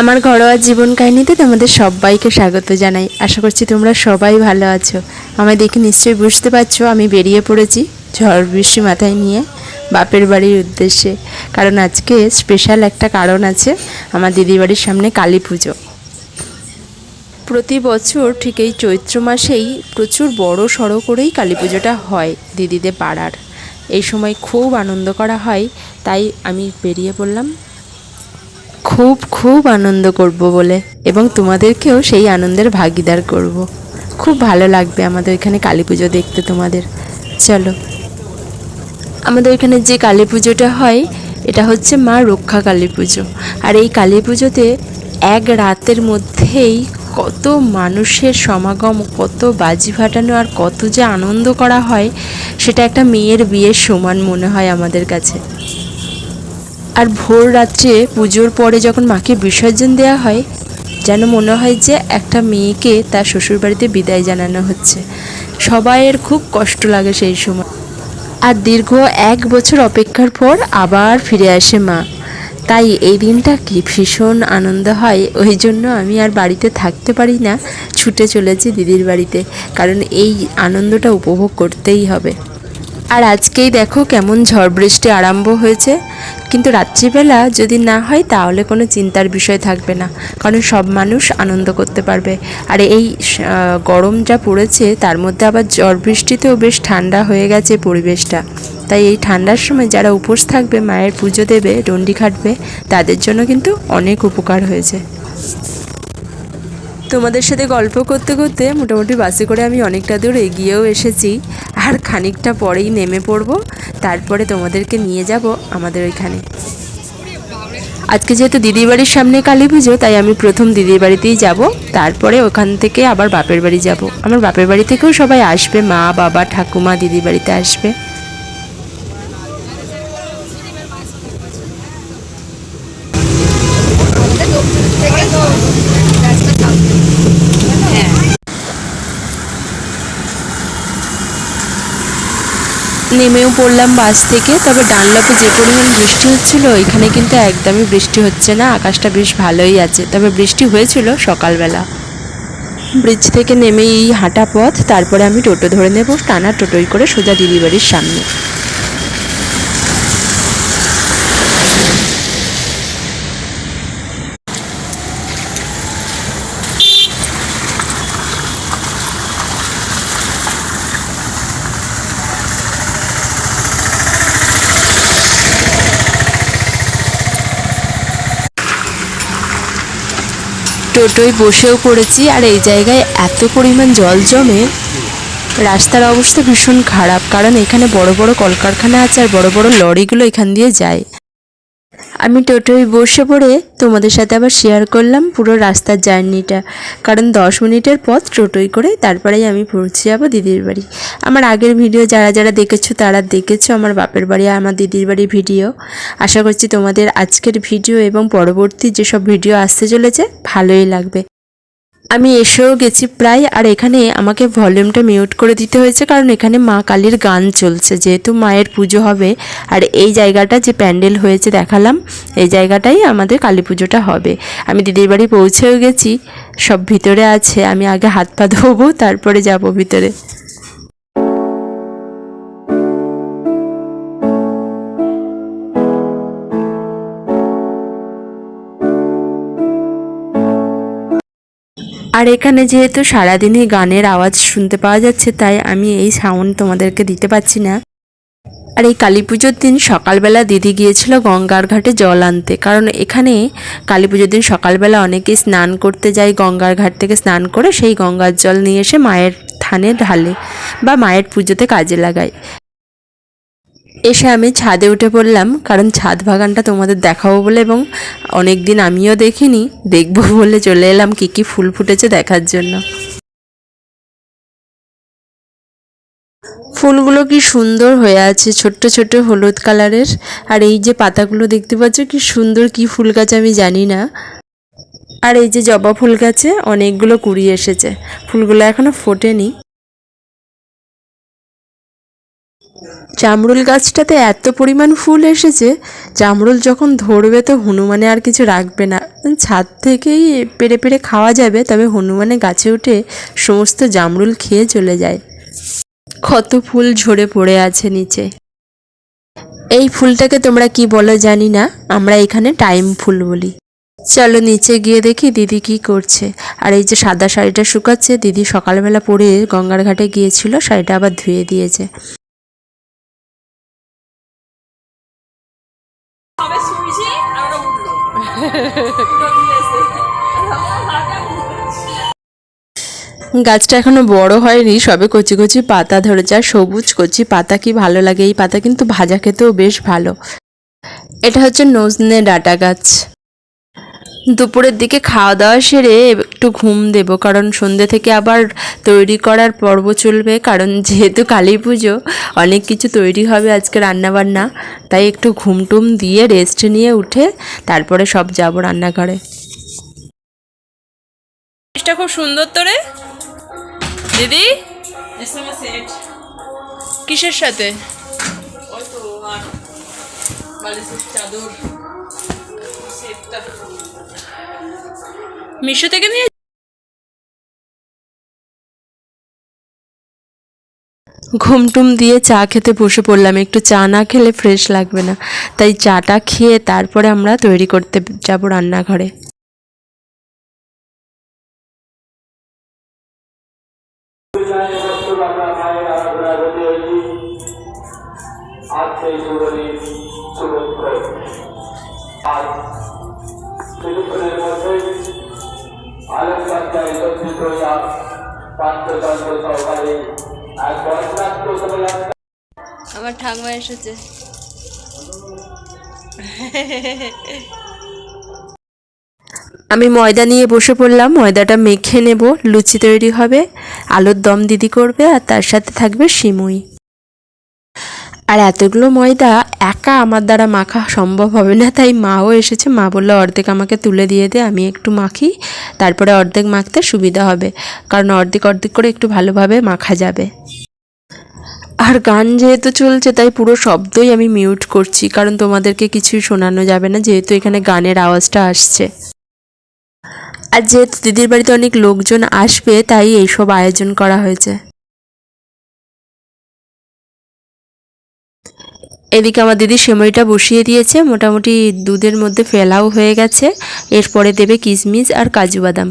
আমার ঘরোয়া জীবন কাহিনীতে তোমাদের সবাইকে স্বাগত জানাই। আশা করছি তোমরা সবাই ভালো আছো। আমায় দেখে নিশ্চয়ই বুঝতে পারছ আমি বেরিয়ে পড়েছি ঝড় বৃষ্টি মাথায় নিয়ে বাপের বাড়ির উদ্দেশ্যে। কারণ আজকে স্পেশাল একটা কারণ আছে আমার দিদি বাড়ির সামনে কালী পুজো। প্রতি বছর ঠিক এই চৈত্র মাসেই প্রচুর বড় সড়ো করেই কালী পুজোটা হয় দিদিদের পাড়ার। এই সময় খুব আনন্দ করা হয়, তাই আমি বেরিয়ে পড়লাম। খুব খুব আনন্দ করব বলে এবং তোমাদেরকেও সেই আনন্দের ভাগিদার করব। খুব ভালো লাগবে আমাদের এখানে কালী পুজো দেখতে তোমাদের। চলো। আমাদের এখানে যে কালী পুজোটা হয়, এটা হচ্ছে মা রক্ষা কালী পুজো। আর এই কালী পুজোতে এক রাতের মধ্যেই কত মানুষের সমাগম, কত বাজি ফাটানো আর কত যে আনন্দ করা হয়, সেটা একটা মেয়ের বিয়ের সমান মনে হয় আমাদের কাছে। আর ভোর রাত্রে পুজোর পরে যখন মাকে বিসর্জন দেওয়া হয়, যেন মনে হয় যে একটা মেয়েকে তার শ্বশুরবাড়িতে বিদায় জানানো হচ্ছে। সবাইয়ের খুব কষ্ট লাগে সেই সময়। আর দীর্ঘ এক বছর অপেক্ষার পর আবার ফিরে আসে মা। তাই এই দিনটা কি ভীষণ আনন্দ হয়, ওই জন্য আমি আর বাড়িতে থাকতে পারি না, ছুটে চলেছি দিদির বাড়িতে, কারণ এই আনন্দটা উপভোগ করতেই হবে। আর আজকেই দেখো কেমন ঝড় বৃষ্টি আরম্ভ হয়েছে। কিন্তু রাত্রিবেলা যদি না হয়, তাহলে কোনো চিন্তার বিষয় থাকবে না। কারণ সব মানুষ আনন্দ করতে পারবে। আর এই গরম যা পড়েছে, তার মধ্যে আবার ঝড় বৃষ্টিতেও বেশ ঠান্ডা হয়ে গেছে পরিবেশটা। তাই এই ঠান্ডার সময় যারা উপোস থাকবে, মায়ের পুজো দেবে, ডন্ডি খাটবে, তাদের জন্য কিন্তু অনেক উপকার হয়েছে। তোমাদের সাথে গল্প করতে করতে মোটামুটি বাসে করে আমি অনেকটা দূর এগিয়েও এসেছি। আর খানিকটা পরেই নেমে পড়ব। তারপরে তোমাদেরকে নিয়ে যাব আমাদের ওইখানে। আজকে যেহেতু দিদির বাড়ির সামনে কালী পুজো, তাই আমি প্রথম দিদির বাড়িতেই যাব। তারপরে ওখান থেকে আবার বাপের বাড়ি যাব। আমার বাপের বাড়ি থেকেও সবাই আসবে, মা, বাবা, ঠাকুমা দিদির বাড়িতে আসবে। নেমেও পড়লাম বাস থেকে, তবে ডানলপে যে পরিমাণ বৃষ্টি হচ্ছিল এখানে কিন্তু একদমই বৃষ্টি হচ্ছে না। আকাশটা বেশ ভালোই আছে, তবে বৃষ্টি হয়েছিল সকালবেলা। ব্রিজ থেকে নেমে এই হাঁটা পথ, তারপরে আমি টোটো ধরে নেব, টানা টোটোই করে সোজা দিদি বাড়ির সামনে। টোটোয় বসেও পড়েছি আর এই জায়গায় এত পরিমাণ জল জমে রাস্তার অবস্থা ভীষণ খারাপ। কারণ এখানে বড় বড় কলকারখানা আছে আর বড় বড় লরিগুলো এখান দিয়ে যায়। আমি টোটোয় বসে পড়ে তোমাদের সাথে আবার শেয়ার করলাম পুরো রাস্তার জার্নিটা কারণ দশ মিনিটের পথ টোটোই করে তারপরেই আমি পৌঁছে যাব দিদির বাড়ি। আমার আগের ভিডিও যারা যারা দেখেছ, তারা দেখেছ আমার বাপের বাড়ি আর আমার দিদির বাড়ি ভিডিও আশা করছি তোমাদের আজকের ভিডিও এবং পরবর্তী যেসব ভিডিও আসতে চলেছে, ভালোই লাগবে। আমি এসেও গেছি প্রায়, আর এখানে আমাকে ভলিউমটা মিউট করে দিতে হয়েছে, কারণ এখানে মা কালীর গান চলছে, যেহেতু মায়ের পুজো হবে। আর এই জায়গাটা যে প্যান্ডেল হয়েছে দেখালাম, এই জায়গাটাই আমাদের কালী পুজোটা হবে। আমি দিদির বাড়ি পৌঁছেও গেছি, সব ভিতরে আছে, আমি আগে হাত পা ধোবো, তারপরে যাব ভিতরে। আর এখানে যেহেতু সারাদিনই গানের আওয়াজ শুনতে পাওয়া যাচ্ছে, তাই আমি এই সাউন্ড তোমাদেরকে দিতে পারছি না। আর এই কালী পুজোর দিন সকালবেলা দিদি গিয়েছিল গঙ্গার ঘাটে জল আনতে। কারণ এখানে কালী পুজোর দিন সকালবেলা অনেকেই স্নান করতে যায় গঙ্গার ঘাট থেকে স্নান করে সেই গঙ্গার জল নিয়ে এসে মায়ের থানে ঢালে বা মায়ের পুজোতে কাজে লাগায়। এসে আমি ছাদে উঠে পড়লাম, কারণ ছাদ বাগানটা তোমাদের দেখাবো বলে এবং অনেক দিন আমিও দেখিনি, দেখব বলে চলে এলাম কী কী ফুল ফুটেছে দেখার জন্য। ফুলগুলো কি সুন্দর হয়ে আছে, ছোট্ট ছোট্ট হলুদ কালারের, আর এই যে পাতাগুলো দেখতে পাচ্ছ কি সুন্দর কি ফুল গাছ আমি জানি না। আর এই যে জবা ফুল গাছে অনেকগুলো কুড়ি এসেছে, ফুলগুলো এখনও ফোটেনি। জামরুল গাছটাতে এত পরিমাণ ফুল এসেছে, জামরুল যখন ধরবে তো হনুমানে আর কিছু রাখবে না। ছাদ থেকেই পেরে পেরে খাওয়া যাবে, তবে হনুমানে গাছে উঠে সমস্ত জামরুল খেয়ে চলে যায়। কত ফুল ঝরে পড়ে আছে নিচে। এই ফুলটাকে তোমরা কি বলো জানি না, আমরা এখানে টাইম ফুল বলি। চলো নিচে গিয়ে দেখি দিদি কি করছে। আর এই যে সাদা শাড়িটা শুকাচ্ছে, দিদি সকালবেলা পরে গঙ্গার ঘাটে গিয়েছিল, শাড়িটা আবার ধুয়ে দিয়েছে। গাছটা এখনও বড় হয়নি, সবে কচি কচি পাতা ধরে আর সবুজ কচি পাতা কি ভালো লাগে? এই পাতা কিন্তু ভাজা খেতেও বেশ ভালো। এটা হচ্ছে নজনে ডাটা গাছ। দুপুরের দিকে খাওয়া দাওয়া সেরে একটু ঘুম দেব কারণ সন্ধ্যে থেকে আবার তৈরি করার পর্ব চলবে কারণ যেহেতু কালী পুজো অনেক কিছু তৈরি হবে আজকে রান্নাবান্না। তাই একটু ঘুম টুম দিয়ে রেস্ট নিয়ে উঠে তারপরে সব যাব রান্নাঘরে। খুব সুন্দর তো রে? দিদি? কিসের সাথে? ওই তো আর বালিশের চাদর সেটটা মিশো থেকে নিয়ে ঘুমটুম দিয়ে চা খেতে বসে পড়লাম। একটু চা না খেলে ফ্রেশ লাগবে না। তাই চাটা খেয়ে তারপরে আমরা তৈরি করতে যাব রান্নাঘরে। আজ আমার ঠাকুমা এসেছে। আমি ময়দা নিয়ে বসে পড়লাম। ময়দাটা মেখে নেব। লুচি তৈরি হবে। আলুর দম দিদি করবে আর তার সাথে থাকবে সিমুই আর এতগুলো ময়দা একা আমার দ্বারা মাখা সম্ভব হবে না, তাই মাও এসেছে। মা বলল, অর্ধেক আমাকে তুলে দিয়ে দে, আমি একটু মাখি, তারপরে অর্ধেক মাখতে সুবিধা হবে, কারণ অর্ধেক অর্ধেক করে একটু ভালোভাবে মাখা যাবে। আর গান যেহেতু চলছে, তাই পুরো শব্দই আমি মিউট করছি, কারণ তোমাদেরকে কিছুই শোনানো যাবে না, যেহেতু এখানে গানের আওয়াজটা আসছে। আর যেহেতু দিদির বাড়িতে অনেক লোকজন আসবে, তাই এইসব আয়োজন করা হয়েছে। এদিকে আমার দিদি সেমইটা বসিয়ে দিয়েছে, মোটামুটি দুধের মধ্যে ফেলাও হয়ে গেছে। এরপরে দেবে কিশমিশ আর কাজু বাদাম।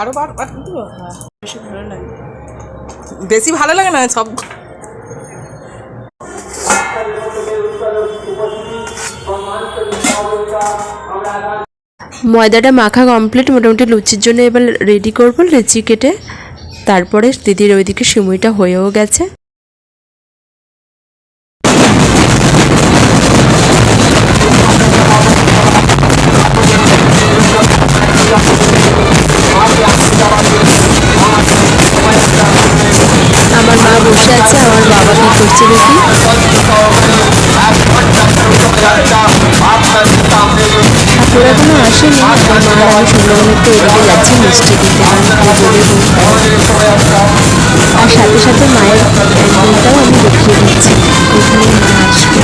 আরও বার হ্যাঁ। বেশি ভালো লাগে। বেশি ভালো লাগে না সব? ময়দাটা মাখা কমপ্লিট মোটামুটি লুচির জন্য এবার রেডি করব লুচি কেটে। তারপরে দিদির ওইদিকে সিমুইটা হয়েও গেছে। করছে দেখি ঠাকুর এখনও আসেনি আর মা আর আমি এদিকে যাচ্ছি, মিষ্টি দিতে আর সাথে সাথে মায়ের প্যান্ডেলটাও আমি দেখিয়ে দিচ্ছি, এখানে মা আসবে।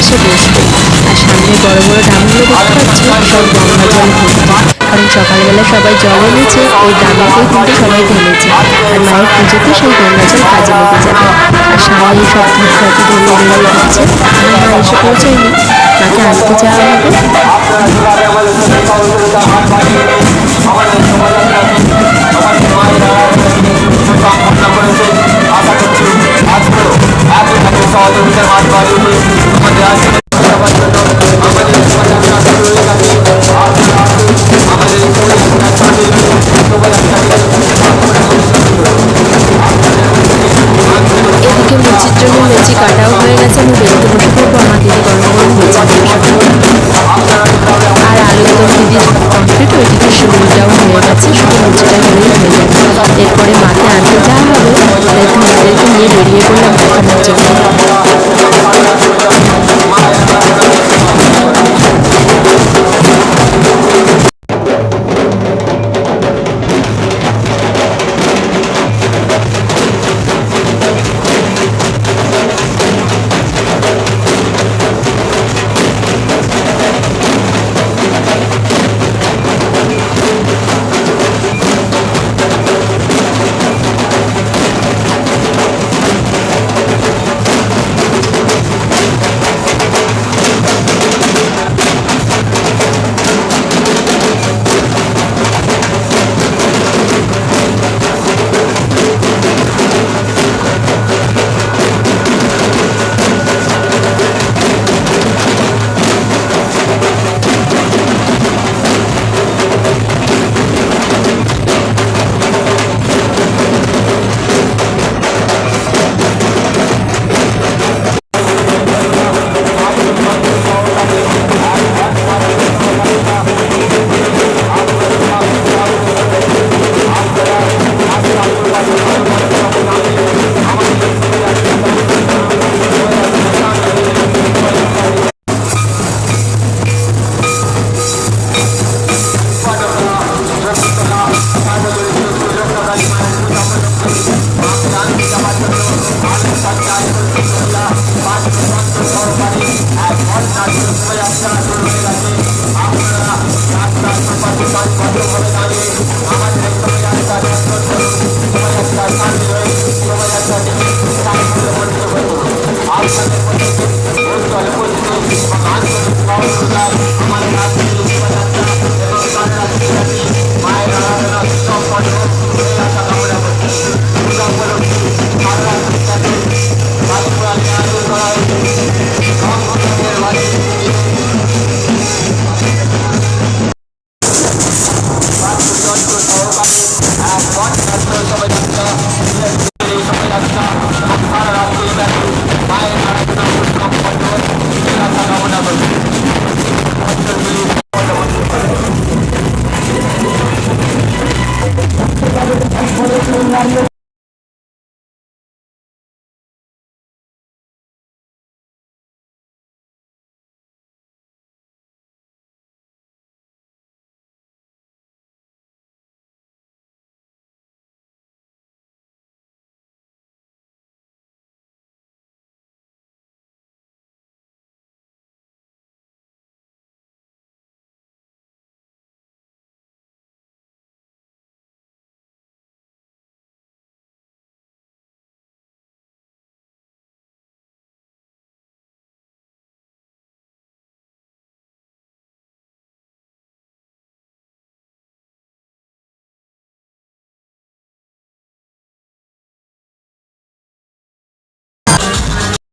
এসে বসবে। আর সামনে বড় বড় ড্রামগুলো দেখতে পাচ্ছ, সব গঙ্গা জল ভর্তি কারণ সকালবেলা সবাই জল এনেছে, ওই ড্রামেতেই কিন্তু সবাই ঢেলেছে। আর মায়ের পুজোতে সেই গঙ্গা জল কাজে লেগে যাবে। আর সামনে সব ধূপকাঠি ধরে ধরে দিচ্ছে। আমার মা এসে পৌঁছায়নি। মাকে আনতে যাওয়া হবে। সহযোগিতার হাত বাড়িয়ে আমাদের আজকে সবার জন্য আমাদের